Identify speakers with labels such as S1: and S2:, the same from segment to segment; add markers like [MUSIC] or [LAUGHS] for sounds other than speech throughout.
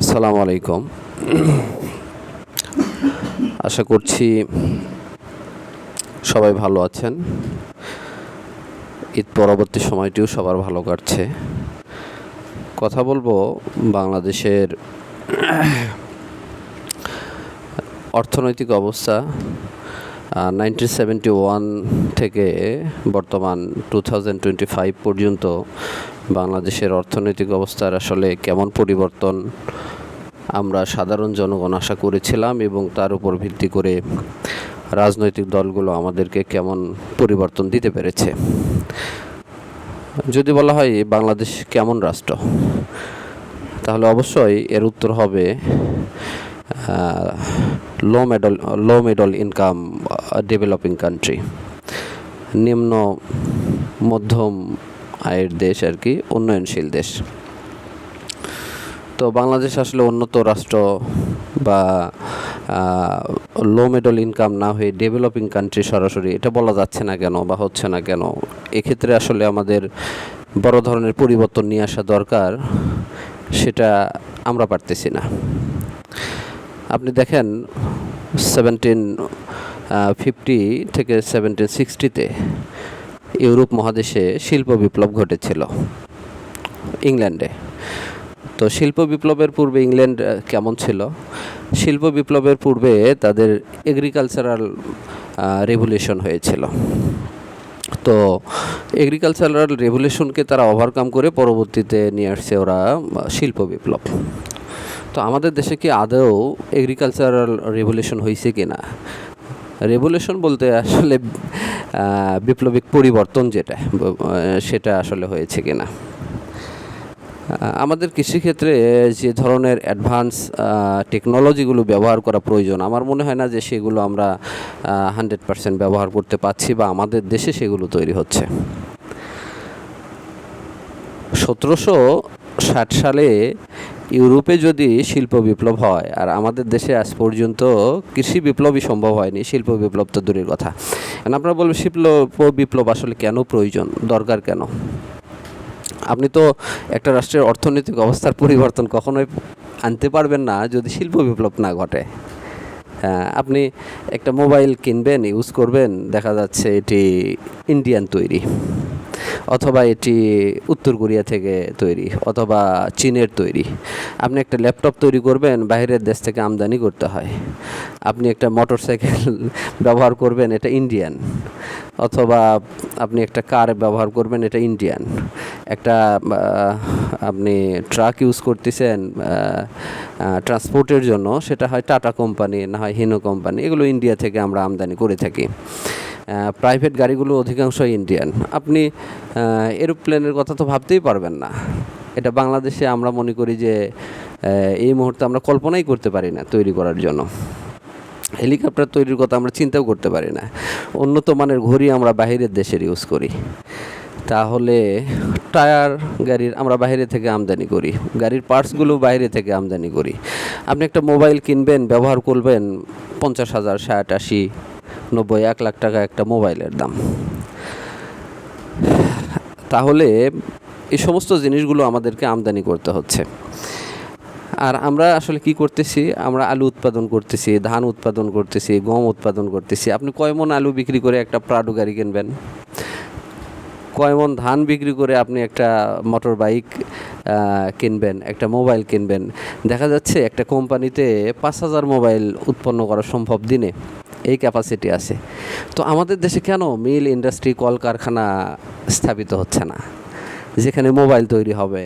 S1: আসসালামু আলাইকুম। আশা করছি সবাই ভালো আছেন। ঈদ পরবর্তী সময়টিও সবার ভালো কাটছে। কথা বলব বাংলাদেশের অর্থনৈতিক অবস্থা। নাইনটিন সেভেন্টি ওয়ান থেকে বর্তমান টু থাউজেন্ড টোয়েন্টি ফাইভ পর্যন্ত বাংলাদেশের অর্থনৈতিক অবস্থার আসলে কেমন পরিবর্তন আমরা সাধারণ জনগণ আশা করেছিলাম এবং তার উপর ভিত্তি করে রাজনৈতিক দলগুলো আমাদেরকে কেমন পরিবর্তন দিতে পেরেছে। যদি বলা হয় বাংলাদেশ কেমন রাষ্ট্র? তাহলে অবশ্যই এর উত্তর হবে low middle low middle income developing country নিম্ন, মধ্যম আয়ের দেশ আর কি, উন্নয়নশীল দেশ। তো বাংলাদেশ আসলে উন্নত রাষ্ট্র বা লো মিডল ইনকাম না হয়ে ডেভেলপিং কান্ট্রি সরাসরি, এটা বলা যাচ্ছে না কেন বা হচ্ছে না কেন? এক্ষেত্রে আসলে আমাদের বড় ধরনের পরিবর্তন নিয়ে আসা দরকার, সেটা আমরা পারতেছি না। আপনি দেখেন সেভেন্টিন ফিফটি থেকে সেভেন্টিন সিক্সটিতে ইউরোপ মহাদেশে শিল্প বিপ্লব ঘটেছিল, ইংল্যান্ডে। তো শিল্প বিপ্লবের পূর্বে ইংল্যান্ড কেমন ছিল? শিল্প বিপ্লবের পূর্বে তাদের এগ্রিকালচারাল রেভুলেশন হয়েছিল। তো এগ্রিকালচারাল রেভুলেশনকে তারা ওভারকাম করে পরবর্তীতে নিয়ে আসছে ওরা শিল্প বিপ্লব। তো আমাদের দেশে কি আদৌ এগ্রিকালচারাল রেভুলেশন হয়েছে কি না রেভুলেশন বলতে আসলে বিপ্লবিক পরিবর্তন যেটা সেটা আসলে হয়েছে কি না আমাদের কৃষিক্ষেত্রে যে ধরনের অ্যাডভান্স টেকনোলজিগুলো ব্যবহার করা প্রয়োজন, আমার মনে হয় না যে সেগুলো আমরা হান্ড্রেড পারসেন্ট ব্যবহার করতে পারছি বা আমাদের দেশে সেগুলো তৈরি হচ্ছে। সতেরোশো ষাট সালে ইউরোপে যদি শিল্প বিপ্লব হয়, আর আমাদের দেশে আজ পর্যন্ত কৃষি বিপ্লবই সম্ভব হয়নি, শিল্প বিপ্লব তো দূরের কথা। আপনারা বলবেন শিল্প বিপ্লব আসলে কেন প্রয়োজন, দরকার কেন? আপনি তো একটা রাষ্ট্রের অর্থনৈতিক অবস্থার পরিবর্তন কখনোই আনতে পারবেন না যদি শিল্প বিপ্লব না ঘটে। হ্যাঁ আপনি একটা মোবাইল কিনবেন ইউজ করবেন, দেখা যাচ্ছে এটি ইন্ডিয়ান তৈরি অথবা এটি উত্তর কোরিয়া থেকে তৈরি অথবা চীনের তৈরি। আপনি একটা ল্যাপটপ তৈরি করবেন বাইরের দেশ থেকে আমদানি করতে হয়। আপনি একটা মোটর সাইকেল [LAUGHS] ব্যবহার করবেন, এটা ইন্ডিয়ান অথবা আপনি একটা কার ব্যবহার করবেন, এটা ইন্ডিয়ান একটা আপনি ট্রাক ইউজ করতেছেন ট্রান্সপোর্টের জন্য, সেটা হয় টাটা কোম্পানি না হয় হিনো কোম্পানি এগুলো ইন্ডিয়া থেকে আমরা আমদানি করে থাকি। প্রাইভেট গাড়িগুলো অধিকাংশ ইন্ডিয়ান আপনি এরোপ্লেনের কথা তো ভাবতেই পারবেন না। এটা বাংলাদেশে আমরা মনে করি যে এই মুহূর্তে আমরা কল্পনাই করতে পারি না তৈরি করার জন্য। হেলিকপ্টার তৈরির কথা আমরা চিন্তাও করতে পারি না। উন্নত মানের ঘড়ি আমরা বাইরের দেশের ইউজ করি। তাহলে টায়ার গাড়ির আমরা বাইরে থেকে আমদানি করি। গাড়ির পার্টসগুলো বাইরে থেকে আমদানি করি। আপনি একটা মোবাইল কিনবেন, ব্যবহার করবেন পঞ্চাশ হাজার, ষাট, আশি, নব্বই, এক লাখ টাকা একটা মোবাইলের দাম। তাহলে এই সমস্ত জিনিসগুলো আমাদেরকে আমদানি করতে হচ্ছে। আর আমরা আসলে কি করতেছি? আমরা আলু উৎপাদন করতেছি, ধান উৎপাদন করতেছি, গম উৎপাদন করতেছি। আপনি কয় মন আলু বিক্রি করে একটা প্রাডো গাড়ি কিনবেন? কয় মন ধান বিক্রি করে আপনি একটা মোটর বাইক কিনবেন, একটা মোবাইল কিনবেন? দেখা যাচ্ছে একটা কোম্পানিতে পাঁচ হাজার মোবাইল উৎপন্ন করা সম্ভব দিনে। এই ক্যাপাসিটি আছে। তো আমাদের দেশে কেন মিল ইন্ডাস্ট্রি কলকারখানা স্থাপিত হচ্ছে না? যেখানে মোবাইল তৈরি হবে,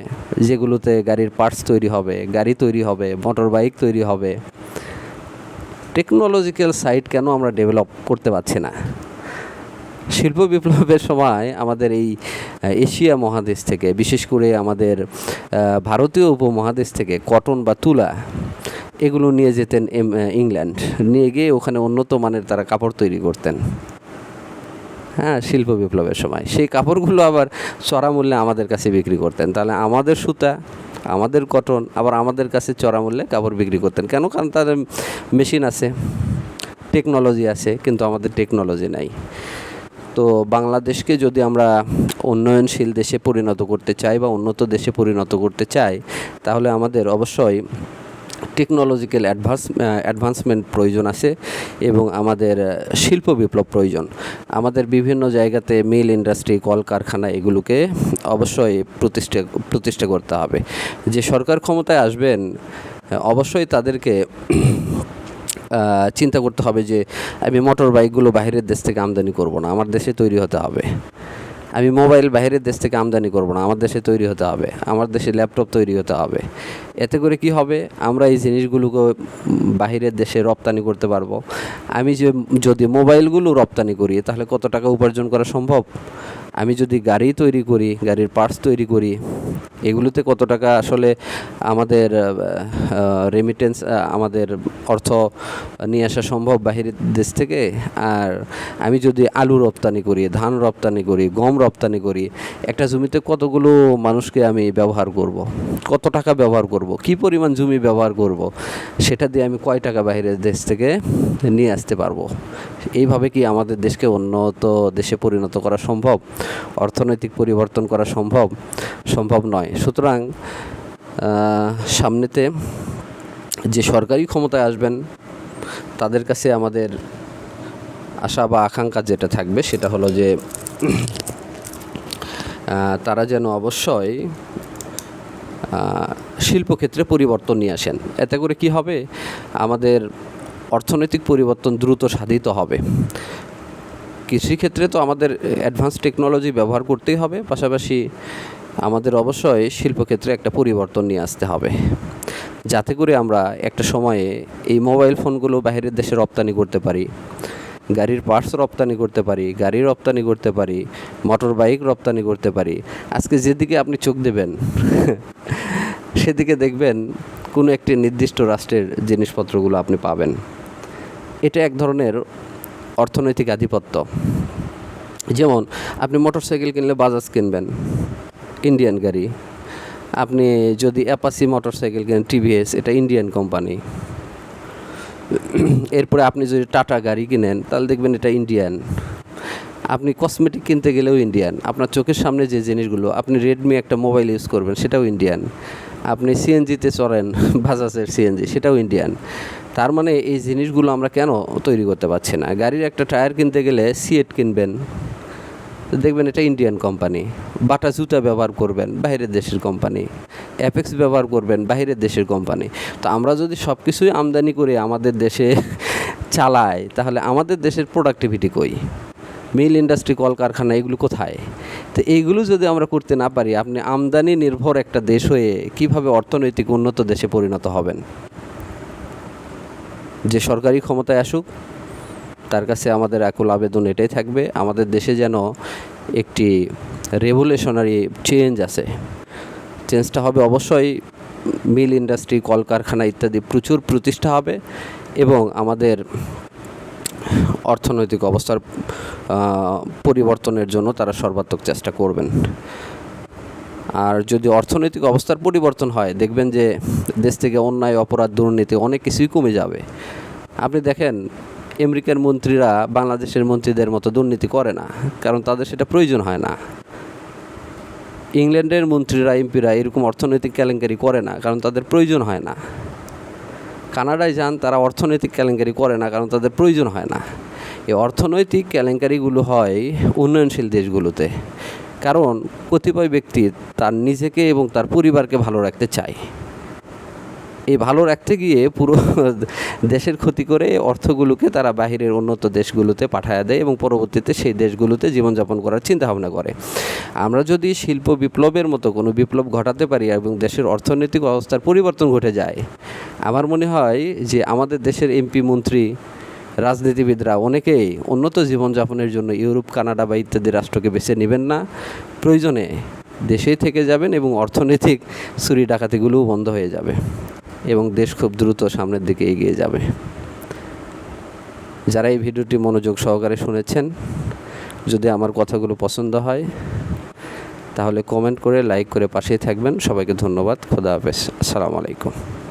S1: যেগুলোতে গাড়ির পার্টস তৈরি হবে, গাড়ি তৈরি হবে মোটর বাইক তৈরি হবে টেকনোলজিক্যাল সাইট কেন আমরা ডেভেলপ করতে পারছি না? শিল্প বিপ্লবের সময় আমাদের এই এশিয়া মহাদেশ থেকে, বিশেষ করে আমাদের ভারতীয় উপমহাদেশ থেকে কটন বা তুলা, এগুলো নিয়ে যেতেন ইংল্যান্ড নিয়ে গিয়ে ওখানে উন্নত মানের তারা কাপড় তৈরি করতেন। হ্যাঁ শিল্প বিপ্লবের সময়। সেই কাপড়গুলো আবার চড়া মূল্যে আমাদের কাছে বিক্রি করতেন। তাহলে আমাদের সুতা, আমাদের কটন, আবার আমাদের কাছে চড়া মূল্যে কাপড় বিক্রি করতেন। কেন? কারণ তাদের মেশিন আছে, টেকনোলজি আছে, কিন্তু আমাদের টেকনোলজি নাই। তো বাংলাদেশকে যদি আমরা উন্নয়নশীল দেশে পরিণত করতে চাই বা উন্নত দেশে পরিণত করতে চাই, তাহলে আমাদের অবশ্যই টেকনোলজিক্যাল অ্যাডভান্স অ্যাডভান্সমেন্ট প্রয়োজন আছে এবং আমাদের শিল্প বিপ্লব প্রয়োজন। আমাদের বিভিন্ন জায়গাতে মিল ইন্ডাস্ট্রি কলকারখানা এগুলোকে অবশ্যই প্রতিষ্ঠা প্রতিষ্ঠা করতে হবে। যে সরকার ক্ষমতায় আসবেন অবশ্যই তাদেরকে চিন্তা করতে হবে যে আমি মোটর বাইকগুলো বাইরের দেশ থেকে আমদানি করব না, আমার দেশে তৈরি হতে হবে। আমি মোবাইল বাইরের দেশ থেকে আমদানি করব না, আমার দেশে তৈরি হতে হবে, আমার দেশে ল্যাপটপ তৈরি হতে হবে। এতে করে কি হবে? আমরা এই জিনিসগুলোকে বাহিরের দেশে রপ্তানি করতে পারব। আমি যে, যদি মোবাইলগুলো রপ্তানি করি, তাহলে কত টাকা উপার্জন করা সম্ভব? আমি যদি গাড়ি তৈরি করি, গাড়ির পার্টস তৈরি করি, এগুলোতে কত টাকা আসলে আমাদের রেমিটেন্স আমাদের অর্থ নিয়ে আসা সম্ভব বাহিরের দেশ থেকে আর আমি যদি আলু রপ্তানি করি, ধান রপ্তানি করি, গম রপ্তানি করি, একটা জমিতে কতগুলো মানুষকে আমি ব্যবহার করব। কত টাকা ব্যবহার করব। কি পরিমাণ জমি ব্যবহার করব। সেটা দিয়ে আমি কয় টাকা বাহিরের দেশ থেকে নিয়ে আসতে পারব এইভাবে কি আমাদের দেশকে উন্নত দেশে পরিণত করা সম্ভব অর্থনৈতিক পরিবর্তন করা সম্ভব সম্ভব নয়। সুতরাং সামনেতে যে সরকারি ক্ষমতায় আসবেন, তাদের কাছে আমাদের আশা বা আকাঙ্ক্ষা যেটা থাকবে সেটা হলো যে তারা যেন অবশ্যই শিল্পক্ষেত্রে পরিবর্তন নিয়ে আসেন। এতে করে কি হবে? আমাদের অর্থনৈতিক পরিবর্তন দ্রুত সাধিত হবে। কৃষিক্ষেত্রে তো আমাদের অ্যাডভান্স টেকনোলজি ব্যবহার করতেই হবে। পাশাপাশি আমাদের অবশ্যই শিল্পক্ষেত্রে একটা পরিবর্তন নিয়ে আসতে হবে। যাতে করে আমরা একটা সময়ে এই মোবাইল ফোনগুলো বাইরের দেশে রপ্তানি করতে পারি, গাড়ির পার্টস রপ্তানি করতে পারি, গাড়ি রপ্তানি করতে পারি মোটর বাইক রপ্তানি করতে পারি। আজকে যেদিকে আপনি চোখ দেবেন, [LAUGHS] সেদিকে দেখবেন কোনো একটি নির্দিষ্ট রাষ্ট্রের জিনিসপত্রগুলো আপনি পাবেন। এটা এক ধরনের অর্থনৈতিক আধিপত্য। যেমন, আপনি মোটরসাইকেল কিনলে বাজাজ কিনবেন, ইন্ডিয়ান গাড়ি। আপনি যদি অ্যাপাসি মোটরসাইকেল কিনেন, টিভিএস, এটা ইন্ডিয়ান কোম্পানি। এরপরে আপনি যদি টাটা গাড়ি কিনেন, তাহলে দেখবেন এটা ইন্ডিয়ান। আপনি কসমেটিক কিনতে গেলেও ইন্ডিয়ান। আপনার চোখের সামনে যে জিনিসগুলো, আপনি রেডমি একটা মোবাইল ইউজ করবেন, সেটাও ইন্ডিয়ান। আপনি সিএনজিতে চড়েন, বাজাজের সিএনজি, সেটাও ইন্ডিয়ান। তার মানে এই জিনিসগুলো আমরা কেন তৈরি করতে পারছি না? গাড়ির একটা টায়ার কিনতে গেলে সিএট কিনবেন। দেখবেন এটা ইন্ডিয়ান কোম্পানি। বাটা জুতা ব্যবহার করবেন, বাইরের দেশের কোম্পানি। অ্যাপেক্স ব্যবহার করবেন, বাইরের দেশের কোম্পানি। তো আমরা যদি সব কিছুই আমদানি করে আমাদের দেশে চালাই, তাহলে আমাদের দেশের প্রোডাক্টিভিটি কই? মিল ইন্ডাস্ট্রি কলকারখানা, এগুলো কোথায়? তো এইগুলো যদি আমরা করতে না পারি, আপনি আমদানি নির্ভর একটা দেশ হয়ে কীভাবে অর্থনৈতিক উন্নত দেশে পরিণত হবেন? যে সরকারি ক্ষমতায় আসুক, তার কাছে আমাদের একুল আবেদন এটাই থাকবে। আমাদের দেশে যেন একটি রেভুলেশনারি চেঞ্জ আছে চেঞ্জটা হবে অবশ্যই মিল ইন্ডাস্ট্রি কলকারখানা ইত্যাদি প্রচুর প্রতিষ্ঠা হবে এবং আমাদের অর্থনৈতিক অবস্থার পরিবর্তনের জন্য তারা সর্বাত্মক চেষ্টা করবেন। আর যদি অর্থনৈতিক অবস্থার পরিবর্তন হয়, দেখবেন যে দেশ থেকে অন্যায়, অপরাধ, দুর্নীতি অনেক কিছুই কমে যাবে। আপনি দেখেন, আমেরিকার মন্ত্রীরা বাংলাদেশের মন্ত্রীদের মতো দুর্নীতি করে না, কারণ তাদের সেটা প্রয়োজন হয় না। ইংল্যান্ডের মন্ত্রীরা, এমপিরা এরকম অর্থনৈতিক কেলেঙ্কারি করে না, কারণ তাদের প্রয়োজন হয় না। কানাডায় যান, তারা অর্থনৈতিক কেলেঙ্কারি করে না, কারণ তাদের প্রয়োজন হয় না। এই অর্থনৈতিক কেলেঙ্কারিগুলো হয় উন্নয়নশীল দেশগুলোতে, কারণ কতিপয় ব্যক্তি তার নিজেকে এবং তার পরিবারকে ভালো রাখতে চায়। এই ভালো রাখতে গিয়ে পুরো [LAUGHS] দেশের ক্ষতি করে অর্থগুলোকে তারা বাহিরের উন্নত দেশগুলোতে পাঠায় দেয় এবং পরবর্তীতে সেই দেশগুলোতে জীবনযাপন করার চিন্তা ভাবনা করে। আমরা যদি শিল্প বিপ্লবের মতো কোনো বিপ্লব ঘটাতে পারি এবং দেশের অর্থনৈতিক অবস্থার পরিবর্তন ঘটে যায়, আমার মনে হয় যে আমাদের দেশের এমপি, মন্ত্রী, রাজনীতিবিদরা অনেকেই উন্নত জীবনযাপনের জন্য ইউরোপ, কানাডা বা ইত্যাদি রাষ্ট্রকে বেছে নেবেন না। প্রয়োজনে দেশেই থেকে যাবেন এবং অর্থনৈতিক চুরি ডাকাতিগুলোও বন্ধ হয়ে যাবে। এবং দেশ খুব দ্রুত সামনের দিকে এগিয়ে যাবে। যারা এই ভিডিওটি মনোযোগ সহকারে শুনেছেন, যদি আমার কথাগুলো পছন্দ হয়, তাহলে কমেন্ট করে লাইক করে পাশেই থাকবেন। সবাইকে ধন্যবাদ। খোদা হাফেজ। আসসালামু আলাইকুম।